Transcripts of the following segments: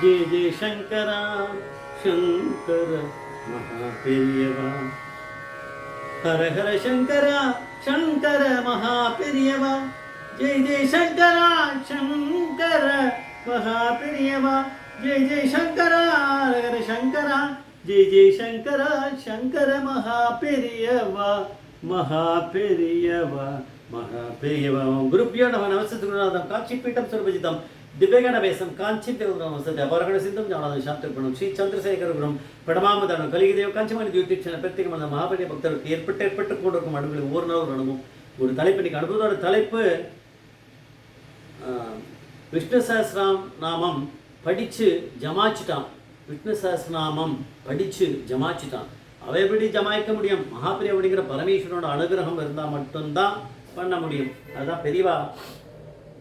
ஜெய ஜெய சங்கரா சங்கர மகா பெரியவா ஹர ஹர சங்கரா சங்கர மகா பெரியவா ஜெய ஜெய சங்கரா சங்கர மகா பெரியவா ஜெய ஜெய சங்கரா ஹர ஹர சங்கரா ஜெய ஜெய சங்கரா சங்கர மகா பெரியவா மகா பெரியவா மகா பெரியவா குருப்பியோ நம நமஸ்து குருநாதம் காட்சி பீட்டம் சுரபஜிதம் ದಿವ್ಯಗಣ ಬೇಸಂ ಕಾಂಚಿದೇವರ ವಸತಿ ಅಪರಗಣ ಸಿದ್ಧಂ ಜ್ಞಾನದ ಶಾಸ್ತ್ರಗುಣಂ ಶ್ರೀ ಚಂದ್ರಶೇಖರ ಗುರುಂ ಪಡಮಾಮದನು ಕಲಿಗಿದೇವ ಕಾಂಚಿಮಣಿ ದ್ಯೂತಿಕ್ಷಣ பிரத்யேகமான மகாபலிய பக்தருக்கு ஏற்பட்டு ஏற்பட்டு கொண்டிருக்கும் அனுபவம் ஒரு நாள் நடமும் ஒரு தலைப்பு இன்னைக்கு அனுபவத்தோட தலைப்பு ஆஹ், விஷ்ணு சஹஸ்ராம் நாமம் படிச்சு ஜமாச்சிட்டான் விஷ்ணு சஹஸ்ரநாமம் படிச்சு ஜமாச்சிட்டான் அவ எப்படி ஜமாய்க்க முடியும் மகாபிரி அப்படிங்கிற பரமேஸ்வரனோட அனுகிரகம் இருந்தால் மட்டும்தான் பண்ண முடியும் அதுதான் பெரியவா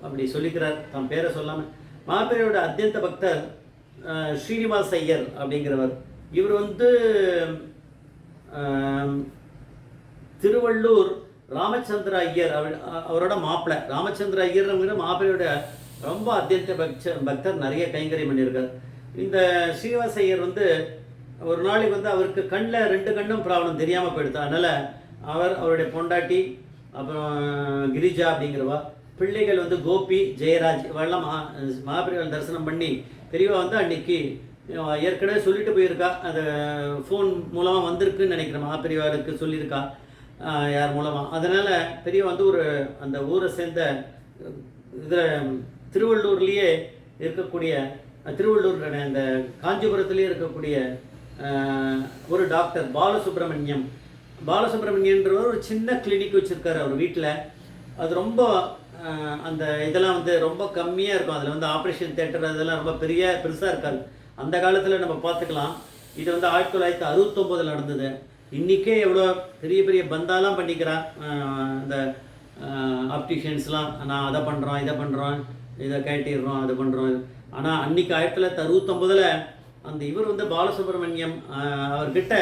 அப்படி சொல்லிக்கிறார். தம் பேரை சொல்லாமல் மாபெரியோட அத்தியந்த பக்தர் ஸ்ரீனிவாஸ் ஐயர் அப்படிங்கிறவர். இவர் வந்து திருவள்ளூர் ராமச்சந்திர ஐயர் அவர் அவரோட மாப்பிள்ளை ராமச்சந்திர ஐயர்ங்கிற மாப்பிள்ளையோட ரொம்ப அத்தியந்த பக்த பக்தர் நிறைய கைங்கரியம் பண்ணியிருக்கார். இந்த ஸ்ரீனிவாஸ் ஐயர் வந்து ஒரு நாளைக்கு வந்து அவருக்கு கண்ணில் ரெண்டு கண்ணும் ப்ராப்ளம் தெரியாமல் போயிடுது. அதனால் அவர் அவருடைய பொண்டாட்டி அப்புறம் கிரிஜா அப்படிங்கிறவா பிள்ளைகள் வந்து கோபி ஜெயராஜ் இவெல்லாம் மகா மகாபிரிவால் தரிசனம் பண்ணி பெரியவா வந்து அன்னைக்கு ஏற்கனவே சொல்லிட்டு போயிருக்கா. அந்த ஃபோன் மூலமாக வந்திருக்குன்னு நினைக்கிறேன். மகாபெரியவாருக்கு சொல்லியிருக்கா. யார் மூலமாக அதனால் பெரிய வந்து ஒரு அந்த ஊரை சேர்ந்த இதில் திருவள்ளூர்லேயே இருக்கக்கூடிய திருவள்ளூர் அந்த காஞ்சிபுரத்துலேயே இருக்கக்கூடிய ஒரு டாக்டர் பாலசுப்ரமணியம். பாலசுப்ரமணியன்றவர் ஒரு சின்ன கிளினிக் வச்சுருக்காரு அவர் வீட்டில் அது ரொம்ப அந்த இதெல்லாம் வந்து ரொம்ப கம்மியாக இருக்கும். அதில் வந்து ஆப்ரேஷன் தேட்டர் அதெல்லாம் ரொம்ப பெரிய பெருசாக இருக்காது. அந்த காலத்தில் நம்ம பார்த்துக்கலாம். இது வந்து ஆயிரத்தி தொள்ளாயிரத்தி அறுபத்தொம்போதில் நடந்தது. இன்றைக்கே எவ்வளோ பெரிய பெரிய பந்தாலாம் பண்ணிக்கிறான். இந்த ஆப்டிஷியன்ஸ்லாம் நான் அதை பண்ணுறோம் இதை பண்ணுறோம் இதை கேட்டிடுறோம் அதை பண்ணுறோம் ஆனால் அன்றைக்கி ஆயிரத்தி தொள்ளாயிரத்தி அறுபத்தொம்போதில் அந்த இவர் வந்து பாலசுப்ரமணியம் அவர்கிட்ட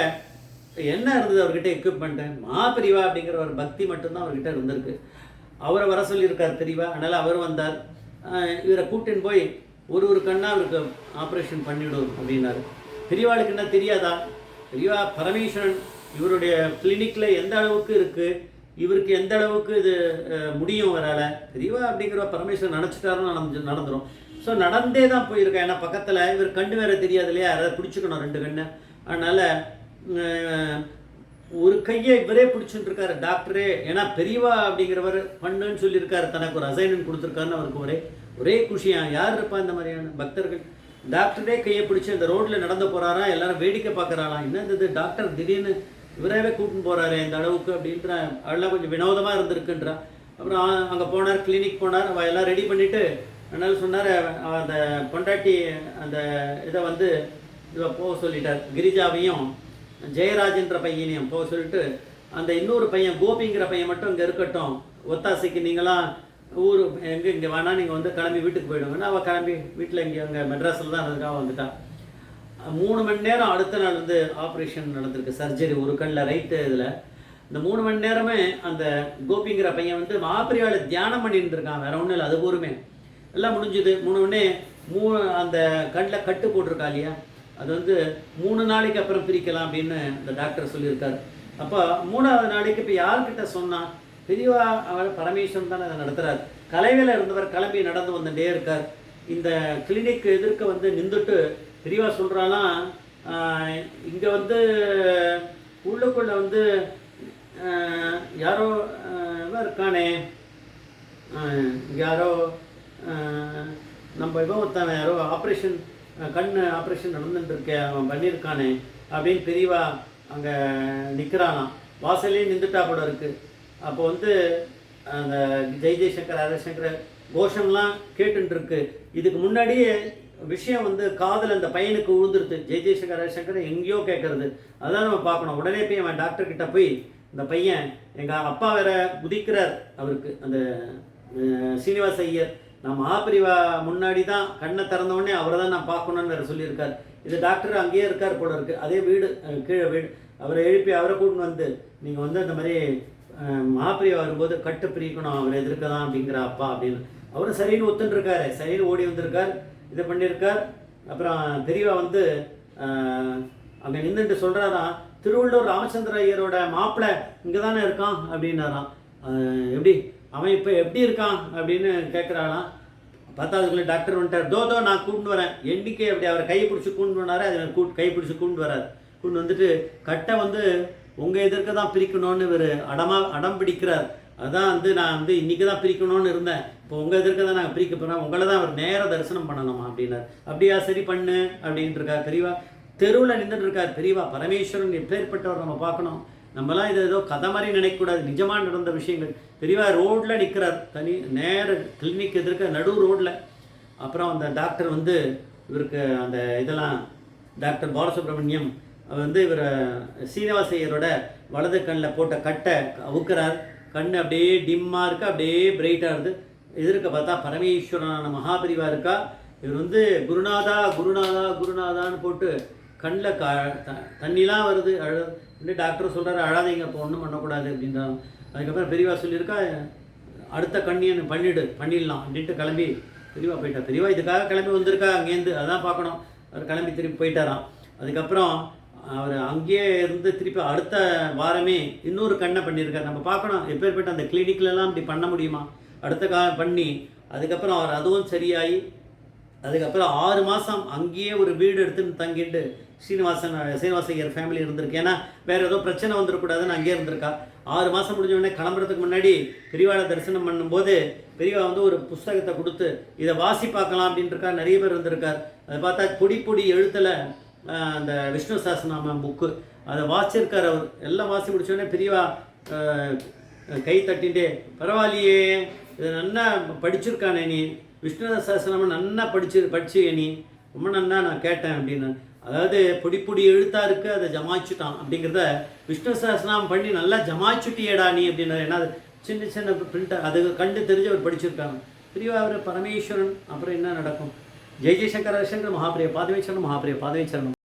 என்ன இருந்தது அவர்கிட்ட எக்யூப்மெண்ட்டு மாபிரிவா அப்படிங்கிற ஒரு பக்தி மட்டும்தான் அவர்கிட்ட இருந்திருக்கு. அவரை வர சொல்லியிருக்கார் தெரியவா அதனால் அவர் வந்தார். இவரை கூட்டின்னு போய் ஒரு ஒரு கண்ணாக அவருக்கு ஆப்ரேஷன் பண்ணிவிடும் அப்படின்னாரு. பெரியவாளுக்கு என்ன தெரியாதா? பெரியவா பரமேஸ்வரன் இவருடைய கிளினிக்கில் எந்த அளவுக்கு இருக்குது இவருக்கு எந்த அளவுக்கு இது முடியும் வரால பெரியவா அப்படிங்கிற பரமேஸ்வரன் நினச்சிட்டாருன்னு நடந்து நடந்துரும். ஸோ நடந்தே தான் போயிருக்கேன் ஏன்னா பக்கத்தில் இவர் கண்டு வேற தெரியாது இல்லையா? யாராவது பிடிச்சிக்கணும் ரெண்டு கண்ணு. அதனால் ஒரு கையை இவரே பிடிச்சிட்டு இருக்காரு டாக்டரே. ஏன்னா பெரியவா அப்படிங்கிறவர் பண்ணுன்னு சொல்லியிருக்காரு தனக்கு ஒரு அசைன்மெண்ட் கொடுத்துருக்காருன்னு அவருக்கு ஒரே ஒரே குஷியா. யார் இருப்பா இந்த மாதிரியான பக்தர்கள்? டாக்டரே கையை பிடிச்சி அந்த ரோட்டில் நடந்து போறாரா? எல்லாரும் வேடிக்கை பார்க்குறாளாம் என்ன இது டாக்டர் திடீர்னு இவராகவே கூட்டின்னு போறாரு இந்த அளவுக்கு அப்படின்ற அதெல்லாம் கொஞ்சம் வினோதமாக இருந்திருக்குன்றா. அப்புறம் அங்கே போனார் கிளினிக் போனார் அவ எல்லாம் ரெடி பண்ணிட்டு அதனால சொன்னார் அந்த பொண்டாட்டி அந்த இதை வந்து இவ போக சொல்லிட்டார் கிரிஜாவையும் ஜெயராஜன்ற பையனையும் போக சொல்லிட்டு அந்த இன்னொரு பையன் கோபிங்கிற பையன் மட்டும் இங்கே இருக்கட்டும். ஒத்தாசைக்கு நீங்களாம் ஊர் எங்கே இங்கே வேணா நீங்கள் வந்து கிளம்பி வீட்டுக்கு போயிடுங்கன்னா அவள் கிளம்பி வீட்டில் இங்கே அங்கே மெட்ராஸில் தான் அதுக்காக வந்துட்டா. மூணு மணி நேரம் அடுத்த நாள் வந்து ஆப்ரேஷன் நடந்திருக்கு சர்ஜரி ஒரு கண்ணில் ரைட்டு இதில். இந்த மூணு மணி நேரமே அந்த கோபிங்கிற பையன் வந்து மாப்பிரியாவில் தியானம் பண்ணிட்டு இருக்கான் வேற ஒன்றும் இல்லை அது ஊருமே எல்லாம் முடிஞ்சுது. மூணு உடனே மூ அந்த கண்ணில் கட்டு போட்டிருக்கா இல்லையா? அது வந்து மூணு நாளைக்கு அப்புறம் பிரிக்கலாம் அப்படின்னு இந்த டாக்டர் சொல்லியிருக்காரு. அப்போ மூணாவது நாளைக்கு இப்போ யார்கிட்ட சொன்னால் பெரியவா அவர் பரமேஸ்வரன் தானே அதை நடத்துகிறார் கலைவில் இருந்தவர் கிளம்பி நடந்து வந்துட்டே இருக்கார். இந்த கிளினிக் எதிர்க்க வந்து நின்றுட்டு பெரியவா சொல்கிறாலாம் இங்கே வந்து உள்ளுக்குள்ள வந்து யாரோ இவன் இருக்கானே. யாரோ நம்ம இவன் ஒருத்தான யாரோ ஆப்ரேஷன் கண் ஆப்ரேஷன் நடந்துட்டுருக்க அவன் பண்ணியிருக்கானே அப்படின்னு பெரியவா அங்கே நிற்கிறானாம் வாசலே நின்றுட்டா கூட இருக்குது அப்போ வந்து அந்த ஜெய் ஜெய்சங்கர் ஹரசங்கர் கோஷம்லாம் கேட்டுருக்கு இதுக்கு முன்னாடியே விஷயம் வந்து காதில் அந்த பையனுக்கு விழுந்துருது ஜெய் ஜெய்சங்கர் ஹரசங்கர் எங்கேயோ கேட்கறது அதான் நம்ம பார்க்கணும். உடனே போய் அவன் டாக்டர்கிட்ட போய் இந்த பையன் எங்கள் அப்பா வேற குதிக்கிறார் அவருக்கு. அந்த சீனிவாச ஐயர். நான் மகாபிரிவா முன்னாடி தான் கண்ணை திறந்தவொடனே அவரை தான் நான் பார்க்கணும்னு வேறு சொல்லியிருக்கார். இது டாக்டர் அங்கேயே இருக்கார் போல இருக்கு. அதே வீடு கீழே வீடு. அவரை எழுப்பி அவரை கூட்டின்னு வந்து நீங்கள் வந்து அந்த மாதிரி அஹ், மகாபிரிவா வரும்போது கட்டு பிரிக்கணும். அவர் எதிர்க்க தான் அப்படிங்கிற அப்பா அப்படின்னு. அவரும் சரின்னு ஒத்துட்டுருக்காரு சரின்னு ஓடி வந்திருக்கார். இதை பண்ணியிருக்கார். அப்புறம் பெரியவா வந்து அங்கே நின்றுட்டு சொல்கிறாராம் திருவள்ளூர் ராமச்சந்திர ஐயரோட மாப்பிள்ளை இங்கே தானே இருக்கான் அப்படின்னாராம். எப்படி? அவன் இப்போ எப்படி இருக்கான் அப்படின்னு கேட்குறாளாம் பத்தாவதுக்குள்ளே டாக்டர் வந்துட்டார். தோ தோ நான் கூண்டு வரேன். எண்ணிக்கை அப்படி அவரை கையை பிடிச்சி கூண்டு வந்தாரு. அது கூ கை பிடிச்சி கூண்டு வரார். கூண்டு வந்துட்டு கட்டை வந்து உங்கள் எதிர்க்க தான் பிரிக்கணும்னு இவர் அடமா அடம் பிடிக்கிறார். அதான் வந்து நான் வந்து இன்றைக்கி தான் பிரிக்கணும்னு இருந்தேன். இப்போ உங்கள் எதிர்க்க தான் நாங்கள் பிரிக்க போகிறோம் உங்களை தான் அவர் நேர தரிசனம் பண்ணணுமா அப்படின்னார். அப்படியா சரி பண்ணு. அப்படின்ட்டு இருக்கார் பெரியவா. தெருவில் நின்றுட்டு இருக்கார் பெரியவா. பரமேஸ்வரன் எப்பேற்பட்டவர் நம்ம பார்க்கணும். நம்மலாம் இதை ஏதோ கதை மாதிரி நினைக்கக்கூடாது. நிஜமாக நடந்த விஷயங்கள். பெரியவா ரோட்டில் நிற்கிறார் தனி நேர கிளினிக் எதிர்க்க நடு ரோட்டில் அப்புறம் அந்த டாக்டர் வந்து இவருக்கு அந்த இதெல்லாம் டாக்டர் பாலசுப்ரமணியம் அவர் வந்து இவர் சீனிவாசையரோட வலது கண்ணில் போட்ட கட்டை அவுக்கிறார். கண் அப்படியே டிம்மாக இருக்குது அப்படியே பிரைட்டாக இருக்குது எதிர்க்க பார்த்தா பரமேஸ்வரனான மகாபரிவா இருக்கா? இவர் வந்து குருநாதா குருநாதா குருநாதான்னு போட்டு கண்ணில் க த- தண்ணிலாம் வருது. அழ இல்லை டாக்டர் சொல்கிறாரு அழாதீங்க இப்போ ஒன்றும் பண்ணக்கூடாது அப்படின்றாங்க. அதுக்கப்புறம் பெரியவா சொல்லியிருக்கா அடுத்த கண்ணியன் பண்ணிடு பண்ணிடலாம் அப்படின்ட்டு கிளம்பி பெரியவா போயிட்டா. பெரியவா இதுக்காக கிளம்பி வந்திருக்கா அங்கேருந்து அதான் பார்க்கணும். அவர் கிளம்பி திருப்பி போயிட்டாராம். அதுக்கப்புறம் அவர் அங்கேயே இருந்து திருப்பி அடுத்த வாரமே இன்னொரு கண்ணை பண்ணியிருக்கார். நம்ம பார்க்கணும் எப்பேற்பட்ட அந்த கிளினிக்லலாம் இப்படி பண்ண முடியுமா? அடுத்த கா பண்ணி அதுக்கப்புறம் அவர் அதுவும் சரியாகி அதுக்கப்புறம் ஆறு மாதம் அங்கேயே ஒரு வீடு எடுத்துன்னு தங்கிட்டு ஸ்ரீனிவாசன் சீனிவாச ஐயர் ஃபேமிலி இருந்திருக்கு. ஏன்னா வேறு ஏதோ பிரச்சனை வந்துடக்கூடாதுன்னு அங்கேயே இருந்திருக்கா. ஆறு மாதம் முடிஞ்ச உடனே கிளம்புறதுக்கு முன்னாடி பெரியவாளை தரிசனம் பண்ணும்போது பெரியவா வந்து ஒரு புஸ்தகத்தை கொடுத்து இதை வாசி பார்க்கலாம் அப்படின்ட்டுருக்கா நிறைய பேர் இருந்திருக்கார் அதை பார்த்தா பொடி பொடி எழுத்தில் அந்த விஷ்ணு சாஸ்திரநாம புக்கு அதை வாசிச்சிருக்கார் அவர். எல்லாம் வாசி முடிச்சோடனே பெரியவா கை தட்டிட்டு பரவாயில்லையே இதை நல்லா படிச்சிருக்கானே நீ. விஷ்ணு சஹஸ்ரநாமம் நல்லா படிச்சு படிச்சு நீ. ரொம்ப நல்லா நான் கேட்டேன் அப்படின்னு. அதாவது பொடி பொடி எழுத்தா இருக்கு அதை ஜமாச்சுட்டான் அப்படிங்கிறத விஷ்ணு சஹஸ்ரநாமம் பண்ணி நல்லா ஜமாச்சுட்டியேடா நீ அப்படின்னாரு. ஏன்னா சின்ன சின்ன பிரிண்டர் அது கண்டு தெரிஞ்சு அவர் படிச்சிருக்காங்க. பிரிவா அவர் பரமேஸ்வரன் அப்புறம் என்ன நடக்கும்? ஜெய் ஜெய்சங்கர சங்கர் மகாபிரிய பாதவேச்சரணம் மகாபிரிய பாதவேச்சரணம்.